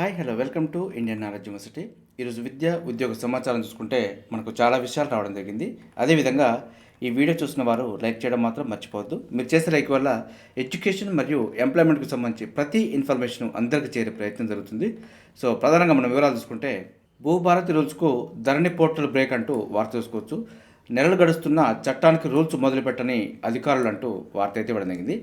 Hi hello welcome to Indian knowledge university. ఈరోజు విద్య ఉద్యోగ సమాచారం చూసుకుంటే మనకు చాలా విషయాలు రావడం జరిగింది. అదేవిధంగా ఈ వీడియో చూసిన వారు లైక్ చేయడం మాత్రం మర్చిపోవద్దు. మీరు చేసే లైక్ వల్ల ఎడ్యుకేషన్ మరియు ఎంప్లాయ్మెంట్కి సంబంధించి ప్రతి ఇన్ఫర్మేషన్ అందరికీ చేరే ప్రయత్నం జరుగుతుంది. సో ప్రధానంగా మనం వివరాలు చూసుకుంటే భూభారతి రూల్స్కు ధరణి పోర్టల్ బ్రేక్ అంటూ వార్త చూసుకోవచ్చు. నెలలు గడుస్తున్న చట్టానికి రూల్స్ మొదలుపెట్టని అధికారులు అంటూ వార్త అయితే ఇవ్వడం జరిగింది.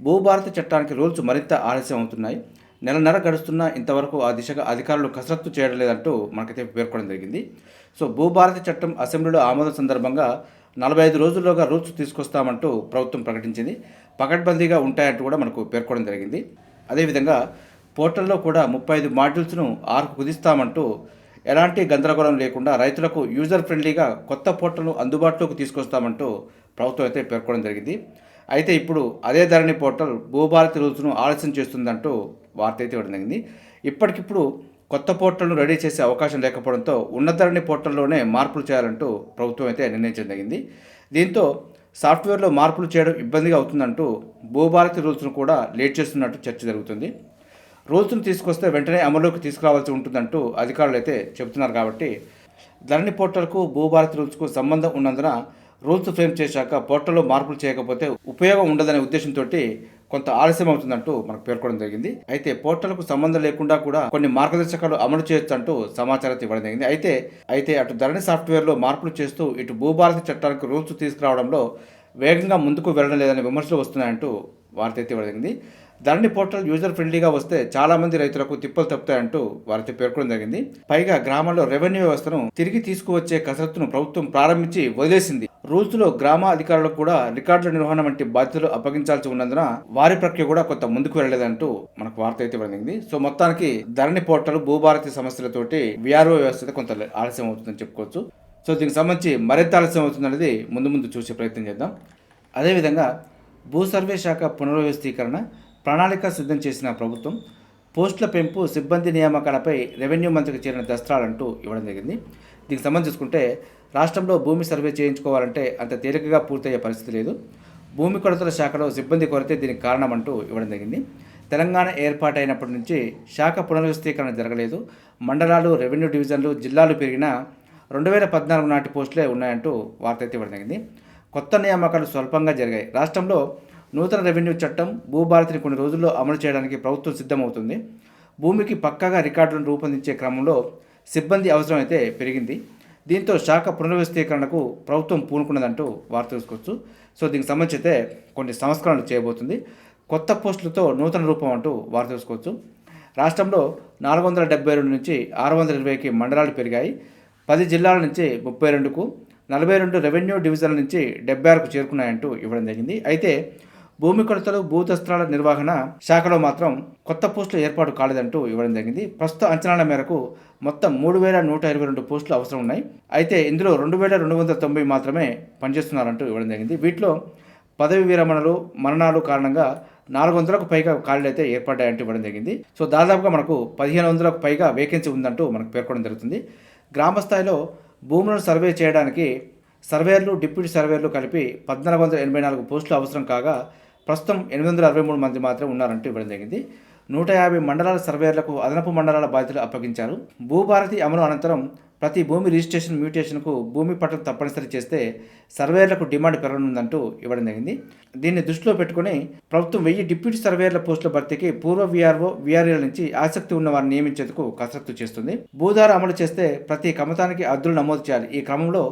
భూభారతి చట్టానికి రూల్స్ మరింత ఆలస్యం అవుతున్నాయి. నెలన్నర గడుస్తున్నా ఇంతవరకు ఆ దిశగా అధికారులు కసరత్తు చేయడం లేదంటూ మనకైతే పేర్కొనడం జరిగింది. సో భూభారతి చట్టం అసెంబ్లీలో ఆమోదం సందర్భంగా నలభై ఐదు రోజుల్లోగా రూల్స్ తీసుకొస్తామంటూ ప్రభుత్వం ప్రకటించింది. పకడ్బందీగా ఉంటాయంటూ కూడా మనకు పేర్కొనడం జరిగింది. అదేవిధంగా పోర్టల్లో కూడా ముప్పై ఐదు మాడ్యూల్స్ను ఆరుకు కుదిస్తామంటూ ఎలాంటి గందరగోళం లేకుండా రైతులకు యూజర్ ఫ్రెండ్లీగా కొత్త పోర్టల్ను అందుబాటులోకి తీసుకొస్తామంటూ ప్రభుత్వం అయితే పేర్కొనడం జరిగింది. అయితే ఇప్పుడు అదే ధరణి పోర్టల్ భూభారతి రూల్స్ను ఆలస్యం చేస్తుందంటూ వార్త అయితే ఇవ్వడం జరిగింది. ఇప్పటికిప్పుడు కొత్త పోర్టల్ను రెడీ చేసే అవకాశం లేకపోవడంతో ఉన్నతరణి పోర్టల్లోనే మార్పులు చేయాలంటూ ప్రభుత్వం అయితే నిర్ణయించడం జరిగింది. దీంతో సాఫ్ట్వేర్లో మార్పులు చేయడం ఇబ్బందిగా అవుతుందంటూ భూభారతి రూల్స్ను కూడా లేట్ చేస్తున్నట్టు చర్చ జరుగుతుంది. రూల్స్ను తీసుకొస్తే వెంటనే అమలులోకి తీసుకురావాల్సి ఉంటుందంటూ అధికారులు అయితే చెబుతున్నారు కాబట్టి ధరణి పోర్టల్కు భూభారతి రూల్స్కు సంబంధం ఉన్నందున రూల్స్ ఫ్రేమ్ చేశాక పోర్టల్లో మార్పులు చేయకపోతే ఉపయోగం ఉండదనే ఉద్దేశంతో కొంత ఆలస్యం అవుతుందంటూ మనకు పేర్కొనడం జరిగింది. అయితే పోర్టల్కు సంబంధం లేకుండా కూడా కొన్ని మార్గదర్శకాలు అమలు చేయొచ్చు అంటూ సమాచారం ఇవ్వడం జరిగింది. అయితే అయితే అటు ధరణి సాఫ్ట్వేర్లో మార్పులు చేస్తూ ఇటు భూభారతి చట్టానికి రూల్స్ తీసుకురావడంలో వేగంగా ముందుకు వెళ్ళడం లేదనే విమర్శలు వస్తున్నాయంటూ వార్త అయితే ఇవ్వడం జరిగింది. ధరణి పోర్టల్ యూజర్ ఫ్రెండ్లీగా వస్తే చాలా మంది రైతులకు తిప్పలు తప్పుతాయంటూ వారితో పేర్కొనడం జరిగింది. పైగా గ్రామాల్లో రెవెన్యూ వ్యవస్థను తిరిగి తీసుకువచ్చే కసరత్తును ప్రభుత్వం ప్రారంభించి వదిలేసింది. రూల్స్లో గ్రామ అధికారులకు కూడా రికార్డుల నిర్వహణ వంటి బాధ్యతలు అప్పగించాల్సి ఉన్నందున వారి ప్రక్రియ కూడా కొంత ముందుకు వెళ్ళలేదంటూ మనకు వార్త అయితే పడింది సో మొత్తానికి ధరణి పోర్టల్ భూభారతి సమస్యలతోటి విఆర్ఓ వ్యవస్థ కొంత ఆలస్యం అవుతుందని చెప్పుకోవచ్చు. సో దీనికి సంబంధించి మరింత ఆలస్యం అవుతుందనేది ముందు ముందు చూసే ప్రయత్నం చేద్దాం. అదేవిధంగా భూ సర్వే శాఖ పునర్వ్యవస్థీకరణ ప్రణాళిక సిద్ధం చేసిన ప్రభుత్వం పోస్టుల పెంపు సిబ్బంది నియామకాలపై రెవెన్యూ మంత్రికి చేరిన దస్త్రాలంటూ ఇవ్వడం జరిగింది. దీనికి సంబంధం చూసుకుంటే రాష్ట్రంలో భూమి సర్వే చేయించుకోవాలంటే అంత తేలికగా పూర్తయ్యే పరిస్థితి లేదు. భూమి కొరతల శాఖలో సిబ్బంది కొరతే దీనికి కారణమంటూ ఇవ్వడం జరిగింది. తెలంగాణ ఏర్పాటైనప్పటి నుంచి శాఖ పునర్వ్యవస్థీకరణ జరగలేదు. మండలాలు రెవెన్యూ డివిజన్లు జిల్లాలు పెరిగినా రెండు వేల పద్నాలుగు నాటి పోస్టులే ఉన్నాయంటూ వార్త అయితే ఇవ్వడం జరిగింది. కొత్త నియామకాలు స్వల్పంగా జరిగాయి. రాష్ట్రంలో నూతన రెవెన్యూ చట్టం భూభారతిని కొన్ని రోజుల్లో అమలు చేయడానికి ప్రభుత్వం సిద్ధమవుతుంది. భూమికి పక్కాగా రికార్డులను రూపొందించే క్రమంలో సిబ్బంది అవసరం అయితే పెరిగింది. దీంతో శాఖ పునర్వ్యవస్థీకరణకు ప్రభుత్వం పూనుకున్నదంటూ వార్త చూసుకోవచ్చు సో దీనికి సంబంధించి అయితే కొన్ని సంస్కరణలు చేయబోతుంది. కొత్త పోస్టులతో నూతన రూపం అంటూ వార్త చూసుకోవచ్చు రాష్ట్రంలో నాలుగు వందల డెబ్బై రెండు నుంచి ఆరు వందల ఇరవైకి మండలాలు పెరిగాయి. పది జిల్లాల నుంచి ముప్పై రెండుకు నలభై రెండు రెవెన్యూ డివిజన్ల నుంచి డెబ్బై ఆరుకు చేరుకున్నాయంటూ ఇవ్వడం జరిగింది. అయితే భూమి కొలతలు భూదస్త్రాల నిర్వహణ శాఖలో మాత్రం కొత్త పోస్టులు ఏర్పాటు కాలేదంటూ ఇవ్వడం జరిగింది. ప్రస్తుత అంచనాల మేరకు మొత్తం మూడు వేల నూట ఇరవై రెండు పోస్టులు అవసరం ఉన్నాయి. అయితే ఇందులో రెండు వేల రెండు వందల తొంభై మాత్రమే పనిచేస్తున్నారంటూ ఇవ్వడం జరిగింది. వీటిలో పదవి విరమణలు మరణాలు కారణంగా నాలుగు వందలకు పైగా ఖాళీలు అయితే ఏర్పడ్డాయంటూ ఇవ్వడం జరిగింది. సో దాదాపుగా మనకు పదిహేను వందలకు పైగా వేకెన్సీ ఉందంటూ మనకు పేర్కొనడం జరుగుతుంది. గ్రామ స్థాయిలో భూములను సర్వే చేయడానికి సర్వేర్లు డిప్యూటీ సర్వేర్లు కలిపి పద్నాలుగు వందల ఎనభై నాలుగు పోస్టులు అవసరం కాగా ప్రస్తుతం ఎనిమిది వందల అరవై మూడు మంది మాత్రమే ఉన్నారంటూ ఇవ్వడం జరిగింది. నూట యాభై మండలాల సర్వేర్లకు అదనపు మండలాల బాధ్యతలు అప్పగించారు. భూభారతి అమలు అనంతరం ప్రతి భూమి రిజిస్ట్రేషన్ మ్యూటేషన్కు భూమి పట్టం తప్పనిసరి చేస్తే సర్వేర్లకు డిమాండ్ పెరగనుందంటూ ఇవ్వడం జరిగింది. దీన్ని దృష్టిలో పెట్టుకుని ప్రభుత్వం వెయ్యి డిప్యూటీ సర్వేర్ల పోస్టుల భర్తీకి పూర్వ విఆర్ఓ విఆర్ఏల నుంచి ఆసక్తి ఉన్న వారిని నియమించేందుకు కసరత్తు చేస్తుంది. భూధార అమలు చేస్తే ప్రతి కమతానికి అద్దులు నమోదు చేయాలి. ఈ క్రమంలో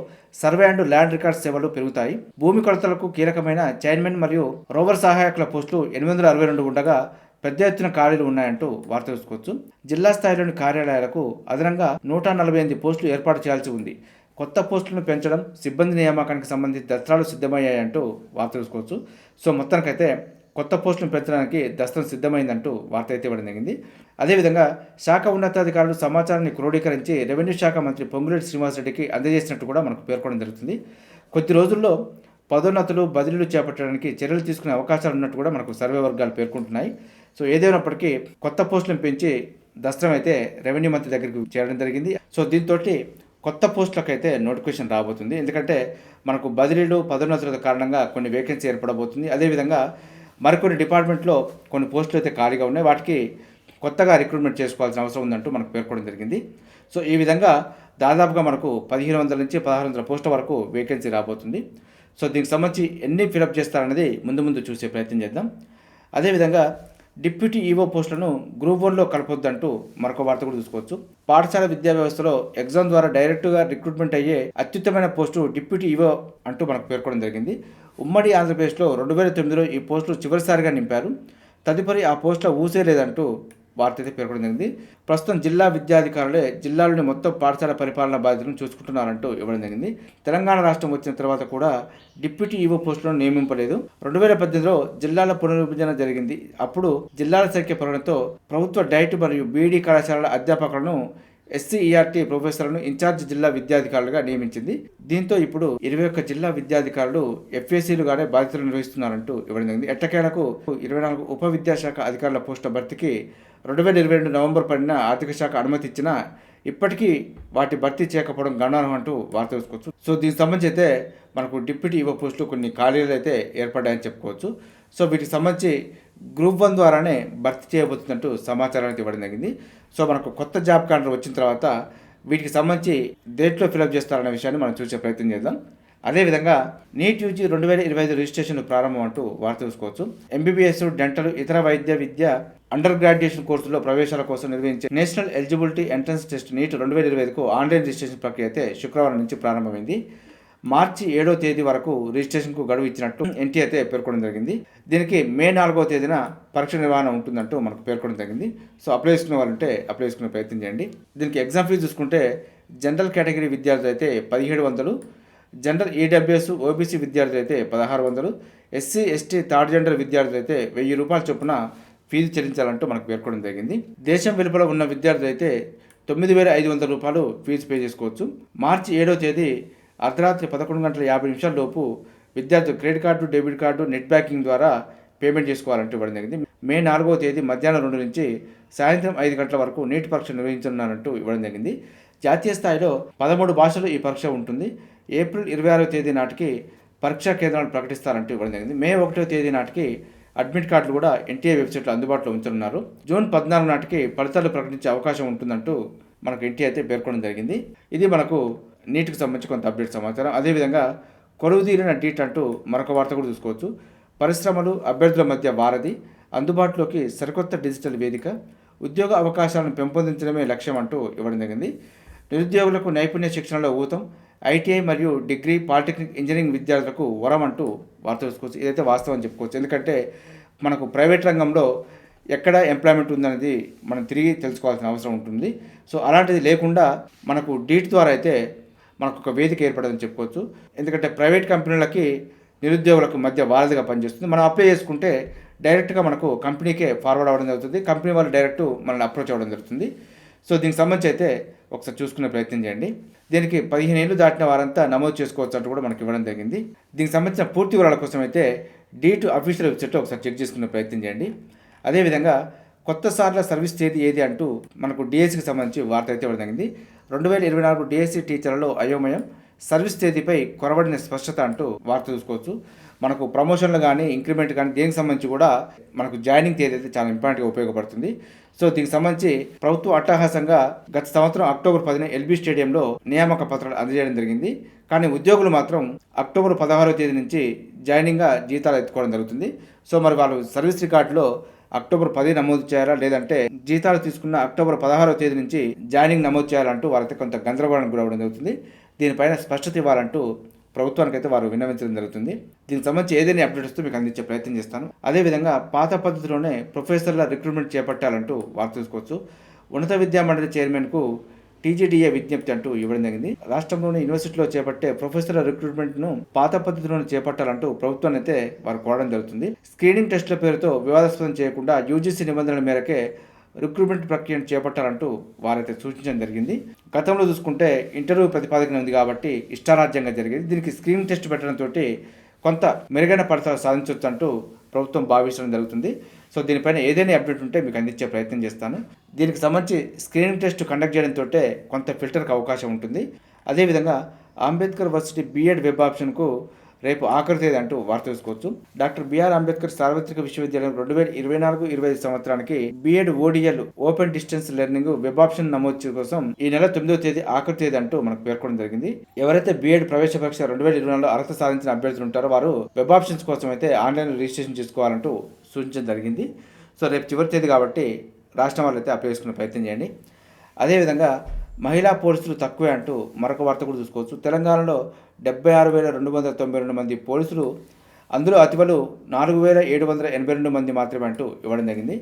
సర్వే అండ్ ల్యాండ్ రికార్డ్ సేవలు పెరుగుతాయి. భూమి కొలతలకు కీలకమైన చైర్మన్ మరియు రోవర్ సహాయకుల పోస్టులు ఎనిమిది వందల అరవై రెండు ఉండగా పెద్ద ఎత్తున ఖాళీలు ఉన్నాయంటూ వార్త చూసుకోవచ్చు జిల్లా స్థాయిలోని కార్యాలయాలకు అదనంగా నూట నలభై ఎనిమిది పోస్టులు ఏర్పాటు చేయాల్సి ఉంది. కొత్త పోస్టులను పెంచడం సిబ్బంది నియామకానికి సంబంధించి దస్త్రాలు సిద్ధమయ్యాయంటూ వార్త చూసుకోవచ్చు సో మొత్తానికైతే కొత్త పోస్టులను పెంచడానికి దస్త్రం సిద్ధమైందంటూ వార్త అయితే ఇవ్వడం జరిగింది. అదేవిధంగా శాఖ ఉన్నతాధికారులు సమాచారాన్ని క్రోడీకరించి రెవెన్యూ శాఖ మంత్రి పొంగులేటి శ్రీనివాసరెడ్డికి అందజేసినట్టు కూడా మనకు పేర్కొనడం జరుగుతుంది. కొద్ది రోజుల్లో పదోన్నతులు బదిలీలు చేపట్టడానికి చర్యలు తీసుకునే అవకాశాలు ఉన్నట్టు కూడా మనకు సర్వే వర్గాలు పేర్కొంటున్నాయి. సో ఏదేమైనప్పటికీ కొత్త పోస్టులను పెంచి దస్త్రం అయితే రెవెన్యూ మంత్రి దగ్గరికి చేరడం జరిగింది. సో దీంతో కొత్త పోస్టులకు అయితే నోటిఫికేషన్ రాబోతుంది. ఎందుకంటే మనకు బదిలీలు పదోన్నతుల కారణంగా కొన్ని వేకెన్సీ ఏర్పడబోతుంది. అదేవిధంగా మరికొన్ని డిపార్ట్మెంట్లో కొన్ని పోస్టులు అయితే ఖాళీగా ఉన్నాయి. వాటికి కొత్తగా రిక్రూట్మెంట్ చేసుకోవాల్సిన అవసరం ఉందంటూ మనకు పేర్కొనడం జరిగింది. సో ఈ విధంగా దాదాపుగా మనకు పదిహేను వందల నుంచి పదహారు వందల పోస్టుల వరకు వేకెన్సీ రాబోతుంది. సో దీనికి సంబంధించి ఎన్ని ఫిలప్ చేస్తారనేది ముందు ముందు చూసే ప్రయత్నం చేద్దాం. అదేవిధంగా డిప్యూటీ ఈవో పోస్టులను గ్రూప్ వన్లో కలపొద్దంటూ మరొక వార్త కూడా చూసుకోవచ్చు. పాఠశాల విద్యా వ్యవస్థలో ఎగ్జామ్ ద్వారా డైరెక్ట్గా రిక్రూట్మెంట్ అయ్యే అత్యుత్తమైన పోస్టు డిప్యూటీ ఈవో అంటూ మనకు పేర్కొనడం జరిగింది. ఉమ్మడి ఆంధ్రప్రదేశ్లో రెండు వేల తొమ్మిదిలో ఈ పోస్టులు చివరిసారిగా నింపారు. తదుపరి ఆ పోస్టులో ఊసే లేదంటూ వార్త అయితే పేర్కొనడం జరిగింది. ప్రస్తుతం జిల్లా విద్యాధికారులే జిల్లాలోని మొత్తం పాఠశాల పరిపాలన బాధ్యతలను చూసుకుంటున్నారంటూ ఇవ్వడం జరిగింది. తెలంగాణ రాష్ట్రం వచ్చిన తర్వాత కూడా డిప్యూటీ ఈవో పోస్టులను నియమింపలేదు. రెండు వేల పద్దెనిమిదిలో జిల్లాల పునర్విభజన జరిగింది. అప్పుడు జిల్లాల సంఖ్య పెరగడంతో ప్రభుత్వ డైట్ మరియు బీఈడీ కళాశాలల అధ్యాపకులను ఎస్సీఈఆర్టీ ప్రొఫెసర్లను ఇన్ఛార్జ్ జిల్లా విద్యాధికారులుగా నియమించింది. దీంతో ఇప్పుడు ఇరవై ఒక్క జిల్లా విద్యాధికారులు ఎఫ్ఏసీలుగానే బాధ్యతలు నిర్వహిస్తున్నారంటూ ఇవ్వడం జరిగింది. ఎట్టకేలకు ఇరవై నాలుగు ఉప విద్యాశాఖ అధికారుల పోస్టుల భర్తీకి రెండు వేల ఇరవై రెండు నవంబర్ పడిన ఆర్థిక శాఖ అనుమతి ఇచ్చినా ఇప్పటికీ వాటి భర్తీ చేయకపోవడం గణానం అంటూ వార్త తెలుసుకోవచ్చు. సో దీనికి సంబంధించి అయితే మనకు డిప్యూటీ ఈవో పోస్టులు కొన్ని ఖాళీలు అయితే ఏర్పడ్డాయని చెప్పుకోవచ్చు. సో వీటికి సంబంధించి గ్రూప్ వన్ ద్వారానే భర్తీ చేయబోతున్నట్టు సమాచారం అయితే ఇవ్వడం జరిగింది. సో మనకు కొత్త జాబ్ క్యాలెండర్ వచ్చిన తర్వాత వీటికి సంబంధించి డేట్లో ఫిలప్ చేస్తారన్న విషయాన్ని మనం చూసే ప్రయత్నం చేద్దాం. అదేవిధంగా నీట్ యూజీ రెండు వేల ఇరవై ఐదు రిజిస్ట్రేషన్ ప్రారంభం అంటూ వార్త చూసుకోవచ్చు ఎంబీబీఎస్ డెంటల్ ఇతర వైద్య విద్య అండర్ గ్రాడ్యుయేషన్ కోర్సులో ప్రవేశాల కోసం నిర్వహించే national eligibility entrance test NEET రెండు వేల ఇరవై ఐదుకు ఆన్లైన్ రిజిస్ట్రేషన్ ప్రక్రియ అయితే శుక్రవారం నుంచి ప్రారంభమైంది. మార్చి ఏడో తేదీ వరకు రిజిస్ట్రేషన్కు గడువు ఇచ్చినట్టు ఎన్టీ అయితే పేర్కొనడం జరిగింది. దీనికి మే నాలుగో తేదీన పరీక్ష నిర్వహణ ఉంటుందంటూ మనకు పేర్కొనడం జరిగింది. సో అప్లై చేసుకునే వాళ్ళంటే అప్లై చేసుకునే ప్రయత్నం చేయండి. దీనికి ఎగ్జామ్ ఫీజు చూసుకుంటే జనరల్ కేటగిరీ విద్యార్థులు అయితే పదిహేడు వందలు జనరల్ ఈడబ్ల్యూఎస్ ఓబీసీ విద్యార్థులు అయితే పదహారు వందలు ఎస్సీ ఎస్టీ థర్డ్ జెండర్ విద్యార్థులు అయితే వెయ్యి రూపాయల చొప్పున ఫీజు చెల్లించాలంటూ మనకు పేర్కొనడం జరిగింది. దేశం వెలుపల ఉన్న విద్యార్థులు అయితే తొమ్మిది వేల ఐదు వందల రూపాయలు ఫీజు పే చేసుకోవచ్చు. మార్చి ఏడవ తేదీ అర్ధరాత్రి పదకొండు గంటల యాభై నిమిషాల లోపు విద్యార్థులు credit card debit card net banking ద్వారా పేమెంట్ చేసుకోవాలంటూ ఇవ్వడం జరిగింది. మే నాలుగవ తేదీ మధ్యాహ్నం రెండు నుంచి సాయంత్రం ఐదు గంటల వరకు నీటి పరీక్ష నిర్వహించనున్నారంటూ ఇవ్వడం జరిగింది. జాతీయ స్థాయిలో పదమూడు భాషలు ఈ పరీక్ష ఉంటుంది. ఏప్రిల్ ఇరవై ఆరో తేదీ నాటికి పరీక్షా కేంద్రాలను ప్రకటిస్తారంటూ ఇవ్వడం జరిగింది. మే ఒకటో తేదీ నాటికి అడ్మిట్ కార్డులు కూడా ఎన్టీఏ వెబ్సైట్లో అందుబాటులో ఉంచనున్నారు. జూన్ పద్నాలుగు నాటికి ఫలితాలు ప్రకటించే అవకాశం ఉంటుందంటూ మనకు ఎన్టీ అయితే పేర్కొనడం జరిగింది. ఇది మనకు నీటికి సంబంధించి కొంత అప్డేట్ సమాచారం. అదేవిధంగా కొలువుదీరిన డీట్ అంటూ మరొక వార్త కూడా చూసుకోవచ్చు. పరిశ్రమలు అభ్యర్థుల మధ్య వారధి అందుబాటులోకి సరికొత్త డిజిటల్ వేదిక ఉద్యోగ అవకాశాలను పెంపొందించడమే లక్ష్యం అంటూ ఇవ్వడం జరిగింది. నిరుద్యోగులకు నైపుణ్య శిక్షణలో ఊతం ఐటీఐ మరియు డిగ్రీ పాలిటెక్నిక్ ఇంజనీరింగ్ విద్యార్థులకు వరం అంటూ వార్త చూసుకోవచ్చు ఇదైతే వాస్తవం అని చెప్పుకోవచ్చు. ఎందుకంటే మనకు ప్రైవేట్ రంగంలో ఎక్కడ ఎంప్లాయ్మెంట్ ఉందనేది మనం తిరిగి తెలుసుకోవాల్సిన అవసరం ఉంటుంది. సో అలాంటిది లేకుండా మనకు డీట్ ద్వారా అయితే మనకు ఒక వేదిక ఏర్పడదని చెప్పుకోవచ్చు. ఎందుకంటే ప్రైవేట్ కంపెనీలకి నిరుద్యోగులకు మధ్య వారధిగా పనిచేస్తుంది. మనం అప్లై చేసుకుంటే డైరెక్ట్గా మనకు కంపెనీకే ఫార్వర్డ్ అవ్వడం జరుగుతుంది. కంపెనీ వాళ్ళు డైరెక్ట్ మనల్ని అప్రోచ్ అవ్వడం జరుగుతుంది. సో దీనికి సంబంధించి అయితే ఒకసారి చూసుకునే ప్రయత్నం చేయండి. దీనికి పదిహేను ఏళ్ళు దాటిన వారంతా నమోదు చేసుకోవచ్చు అంటూ కూడా మనకి ఇవ్వడం జరిగింది. దీనికి సంబంధించిన పూర్తి వివరాల కోసం అయితే డీటు అఫీషియల్ వెబ్సైట్లో ఒకసారి చెక్ చేసుకునే ప్రయత్నం చేయండి. అదేవిధంగా కొత్త సార్ల సర్వీస్ తేదీ ఏది అంటూ మనకు డిఎస్సికి సంబంధించి వార్త అయితే ఇవ్వడం జరిగింది. రెండు వేల ఇరవై నాలుగు డిఎస్సి టీచర్లలో అయోమయం సర్వీస్ తేదీపై కొరబడిన స్పష్టత అంటూ వార్త చూసుకోవచ్చు. మనకు ప్రమోషన్లు కానీ ఇంక్రిమెంట్ కానీ దేనికి సంబంధించి కూడా మనకు జాయినింగ్ తేదీ అయితే చాలా ఇంపార్టెంట్గా ఉపయోగపడుతుంది. సో దీనికి సంబంధించి ప్రభుత్వం అట్టహాసంగా గత సంవత్సరం అక్టోబర్ పదిన ఎల్బీ స్టేడియంలో నియామక పత్రాలు అందజేయడం జరిగింది. కానీ ఉద్యోగులు మాత్రం అక్టోబర్ పదహారో తేదీ నుంచి జాయినింగ్గా జీతాలు ఎత్తుకోవడం జరుగుతుంది. సో మరి వాళ్ళు సర్వీస్ రికార్డులో అక్టోబర్ పది నమోదు చేయాలా? లేదంటే జీతాలు తీసుకున్న అక్టోబర్ పదహారో తేదీ నుంచి జాయినింగ్ నమోదు చేయాలంటూ వారైతే కొంత గందరగోళానికి గురవడం జరుగుతుంది. దీనిపైన స్పష్టత ఇవ్వాలంటూ ప్రభుత్వానికి అయితే వారు విన్నవించడం జరుగుతుంది. దీనికి సంబంధించి ఏదైనా అప్డేట్ వస్తే మీకు అందించే ప్రయత్నం చేస్తాను. అదేవిధంగా పాత పద్ధతిలోనే ప్రొఫెసర్ల రిక్రూట్మెంట్ చేపట్టాలంటూ వారు చూసుకోవచ్చు ఉన్నత విద్యా మండలి చైర్మన్కు టీజీడీఏ విజ్ఞప్తి అంటూ ఇవ్వడం జరిగింది. రాష్ట్రంలోని యూనివర్సిటీలో చేపట్టే ప్రొఫెసర్ల రిక్రూట్మెంట్ను పాత పద్ధతిలోనే చేపట్టాలంటూ ప్రభుత్వాన్ని అయితే వారు కోరడం జరుగుతుంది. స్క్రీనింగ్ టెస్టుల పేరుతో వివాదాస్పదం చేయకుండా యూజీసీ నిబంధనల మేరకే రిక్రూట్మెంట్ ప్రక్రియను చేపట్టాలంటూ వారైతే సూచించడం జరిగింది. గతంలో చూసుకుంటే ఇంటర్వ్యూ ప్రతిపాదన ఉంది కాబట్టి ఇష్టారాజ్యంగా జరిగింది. దీనికి స్క్రీనింగ్ టెస్ట్ పెట్టడంతో కొంత మెరుగైన ఫలితాలు సాధించవచ్చు అంటూ ప్రభుత్వం భావించడం జరుగుతుంది. సో దీనిపైన ఏదైనా అప్డేట్ ఉంటే మీకు అందించే ప్రయత్నం చేస్తాను. దీనికి సంబంధించి స్క్రీనింగ్ టెస్ట్ కండక్ట్ చేయడంతో కొంత ఫిల్టర్కి అవకాశం ఉంటుంది. అదేవిధంగా అంబేద్కర్ వర్సిటీ బీఎడ్ వెబ్ ఆప్షన్కు రేపు ఆఖరి తేదీ అంటూ వార్త తెలుసుకోవచ్చు. డాక్టర్ బిఆర్ అంబేద్కర్ సార్వత్రిక విశ్వవిద్యాలయం రెండు వేల ఇరవై నాలుగు ఇరవై ఐదు సంవత్సరానికి BEd ODL open distance learning web option నమోదు కోసం ఈ నెల తొమ్మిదవ తేదీ ఆఖరి తేదీ అంటూ మనకు పేర్కొనడం జరిగింది. ఎవరైతే బిఎడ్ ప్రవేశ పరీక్ష రెండు వేల ఇరవై నాలుగులో అర్హత సాధించిన అభ్యర్థులు ఉంటారో వారు వెబ్ ఆప్షన్స్ కోసం అయితే ఆన్లైన్ రిజిస్ట్రేషన్ చేసుకోవాలంటూ సూచించడం జరిగింది. సో రేపు చివరి తేదీ కాబట్టి రాష్ట్రం వాళ్ళు అయితే అప్లై చేసుకునే ప్రయత్నం చేయండి. అదేవిధంగా మహిళా పోలీసులు తక్కువే అంటూ మరొక వార్త కూడా చూసుకోవచ్చు. తెలంగాణలో డెబ్బై ఆరు వేల రెండు వందల తొంభై రెండు మంది పోలీసులు అందులో అతివలు నాలుగు వేల ఏడు వందల ఎనభై రెండు మంది మాత్రమే అంటూ ఇవ్వడం జరిగింది.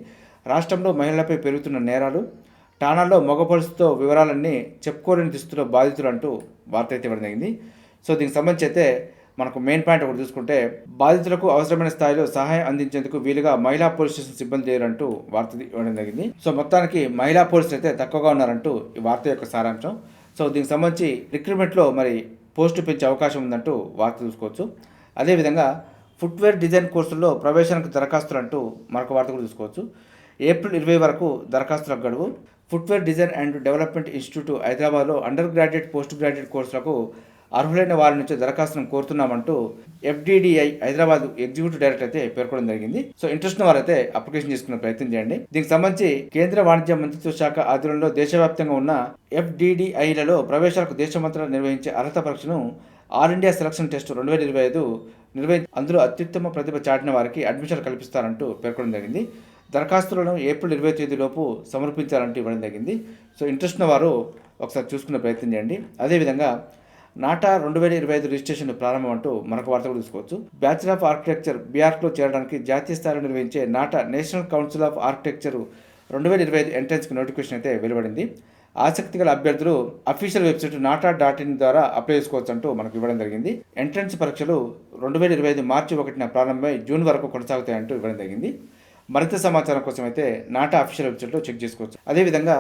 రాష్ట్రంలో మహిళలపై పెరుగుతున్న నేరాలు ఠాణాల్లో మగ పోలీసులతో వివరాలన్నీ చెప్పుకోలేని దుస్తులో బాధితులు అంటూ వార్త అయితే ఇవ్వడం జరిగింది. సో దీనికి సంబంధించి అయితే మనకు మెయిన్ పాయింట్ ఒకటి చూసుకుంటే బాధితులకు అవసరమైన స్థాయిలో సహాయం అందించేందుకు వీలుగా మహిళా పోలీస్ స్టేషన్ సిబ్బంది లేరంటూ వార్త ఇవ్వడం జరిగింది. సో మొత్తానికి మహిళా పోలీసులు అయితే తక్కువగా ఉన్నారంటూ ఈ వార్త యొక్క సారాంశం. సో దీనికి సంబంధించి రిక్రూట్మెంట్లో మరి పోస్టు పెంచే అవకాశం ఉందంటూ వార్త చూసుకోవచ్చు. అదేవిధంగా ఫుట్వేర్ డిజైన్ కోర్సుల్లో ప్రవేశానికి దరఖాస్తులు అంటూ మరొక వార్త కూడా చూసుకోవచ్చు. ఏప్రిల్ ఇరవై వరకు దరఖాస్తులకు గడువు. Footwear design and development institute హైదరాబాద్లో అండర్ గ్రాడ్యుయేట్ పోస్ట్ గ్రాడ్యుయేట్ కోర్సులకు అర్హులైన వారి నుంచి దరఖాస్తును కోరుతున్నామంటూ ఎఫ్డిడిఐ హైదరాబాద్ ఎగ్జిక్యూటివ్ డైరెక్టర్ అయితే పేర్కొనడం జరిగింది. సో ఇంట్రెస్ట్ వారు వారైతే అప్లికేషన్ చేసుకునే ప్రయత్నం చేయండి. దీనికి సంబంధించి కేంద్ర వాణిజ్య మంత్రిత్వ శాఖ ఆధ్వర్యంలో దేశవ్యాప్తంగా ఉన్న ఎఫ్డిడిఐలలో ప్రవేశాలకు దేశమంతటా నిర్వహించే అర్హత పరీక్షను ఆల్ ఇండియా సెలక్షన్ టెస్ట్ రెండు వేల ఇరవై ఐదు నిర్వహించి అందులో అత్యుత్తమ ప్రతిభ చాటిన వారికి అడ్మిషన్ కల్పిస్తారంటూ పేర్కొనడం జరిగింది. దరఖాస్తులను ఏప్రిల్ ఇరవై తేదీలోపు సమర్పించాలంటూ ఇవ్వడం జరిగింది. సో ఇంట్రెస్ట్ ఉన్న వారు ఒకసారి చూసుకునే ప్రయత్నం చేయండి. అదేవిధంగా నాటా రెండు వేల ఇరవై ఐదు రిజిస్ట్రేషన్ ప్రారంభం అంటూ మరొక వార్త కూడా తీసుకోవచ్చు. బ్యాచిలర్ ఆఫ్ ఆర్కిటెక్చర్ బీఆర్క్లో చేరడానికి జాతీయ స్థాయిలో నిర్వహించే NATA national council of architecture రెండు వేల ఇరవై ఐదు ఎంట్రన్స్కి నోటిఫికేషన్ అయితే వెలువడింది. ఆసక్తి గల అభ్యర్థులు official website NATA dot in ద్వారా అప్లై చేసుకోవచ్చు అంటూ మనకు ఇవ్వడం జరిగింది. ఎంట్రన్స్ పరీక్షలు రెండు వేల ఇరవై ఐదు మార్చి ఒకటిన ప్రారంభమై జూన్ వరకు కొనసాగుతాయంటూ ఇవ్వడం జరిగింది. మరింత సమాచారం కోసం అయితే నాటా అఫీషియల్ వెబ్సైట్లో చెక్ చేసుకోవచ్చు. అదేవిధంగా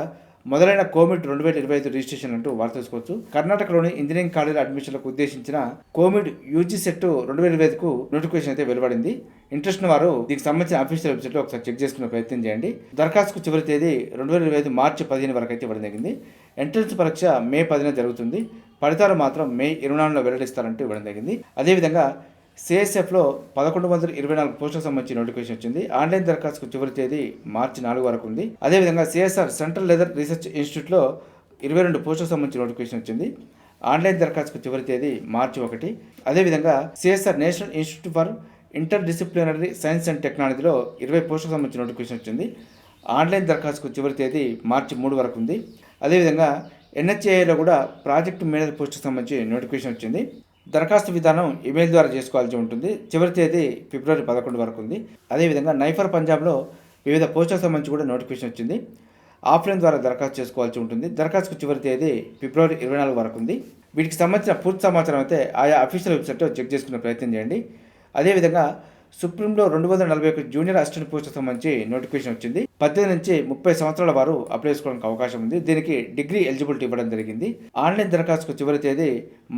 మొదలైన కోవిడ్ రెండు వేల ఇరవై ఐదు రిజిస్ట్రేషన్ అంటూ వార్త తెలుసుకోవచ్చు. కర్ణాటకలోని ఇంజనీరింగ్ కాలేజీల అడ్మిషన్లకు ఉద్దేశించిన కోవిడ్ యూజీ సెట్ రెండు వేల ఇరవై ఐదుకు నోటిఫికేషన్ అయితే వెలువడింది. ఇంట్రెస్ట్ వారు దీనికి సంబంధించిన అఫీషియల్ వెబ్సైట్లో ఒకసారి చెక్ చేసుకునే ప్రయత్నం చేయండి. దరఖాస్తుకు చివరి తేదీ రెండు వేల ఇరవై ఐదు మార్చి పదిహేను వరకు అయితే ఇవ్వడం జరిగింది. ఎంట్రన్స్ పరీక్ష మే పదిన జరుగుతుంది. ఫలితాలు మాత్రం మే ఇరవై నాలుగులో వెల్లడిస్తారంటూ ఇవ్వడం జరిగింది. అదేవిధంగా సిఎస్ఎఫ్లో పదకొండు వందల ఇరవై నాలుగు పోస్టులకు సంబంధించి నోటిఫికేషన్ వచ్చింది. ఆన్లైన్ దరఖాస్తుకు చివరి తేదీ మార్చి నాలుగు వరకు ఉంది. అదేవిధంగా సిఎస్ఆర్ సెంట్రల్ లెదర్ రీసెర్చ్ ఇన్స్టిట్యూట్లో ఇరవై రెండు పోస్టులకు సంబంధించి నోటిఫికేషన్ వచ్చింది. ఆన్లైన్ దరఖాస్తుకు చివరి తేదీ మార్చి ఒకటి. అదేవిధంగా CSR national institute for interdisciplinary science and టెక్నాలజీలో ఇరవై పోస్టులకు సంబంధించి నోటిఫికేషన్ వచ్చింది. ఆన్లైన్ దరఖాస్తుకు చివరి తేదీ మార్చి మూడు వరకు ఉంది. అదేవిధంగా ఎన్హెచ్ఏలో కూడా ప్రాజెక్టు మేనేజర్ పోస్టుకు సంబంధించి నోటిఫికేషన్ వచ్చింది. దరఖాస్తు విధానం ఇమెయిల్ ద్వారా చేసుకోవాల్సి ఉంటుంది. చివరి తేదీ ఫిబ్రవరి పదకొండు వరకు ఉంది. అదేవిధంగా నైఫర్ పంజాబ్లో వివిధ పోస్టులకు సంబంధించి కూడా నోటిఫికేషన్ వచ్చింది. ఆఫ్లైన్ ద్వారా దరఖాస్తు చేసుకోవాల్సి ఉంటుంది. దరఖాస్తుకు చివరి తేదీ ఫిబ్రవరి ఇరవై నాలుగు వరకు ఉంది. వీటికి సంబంధించిన పూర్తి సమాచారం అయితే ఆయా అఫీషియల్ వెబ్సైట్లో చెక్ చేసుకునే ప్రయత్నం చేయండి. అదేవిధంగా సుప్రీంలో రెండు వందల నలభై ఒకటి జూనియర్ అసిస్టెంట్ పోస్టుకు సంబంధించి నోటిఫికేషన్ వచ్చింది. పద్దెనిమిది నుంచి ముప్పై సంవత్సరాల వారు అప్లై చేసుకోవడానికి అవకాశం ఉంది. దీనికి డిగ్రీ ఎలిజిబిలిటీ ఇవ్వడం జరిగింది. ఆన్లైన్ దరఖాస్తుకు చివరి తేదీ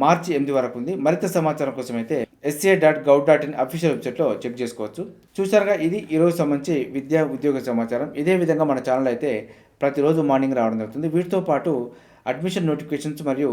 మార్చి ఎనిమిది వరకు ఉంది. మరింత సమాచారం కోసం అయితే SA dot gov dot in official వెబ్సైట్లో చెక్ చేసుకోవచ్చు. చూసారుగా ఇది ఈ రోజు సంబంధించి విద్యా ఉద్యోగ సమాచారం. ఇదే విధంగా మన ఛానల్ అయితే ప్రతిరోజు మార్నింగ్ రావడం జరుగుతుంది. వీటితో పాటు అడ్మిషన్ నోటిఫికేషన్స్ మరియు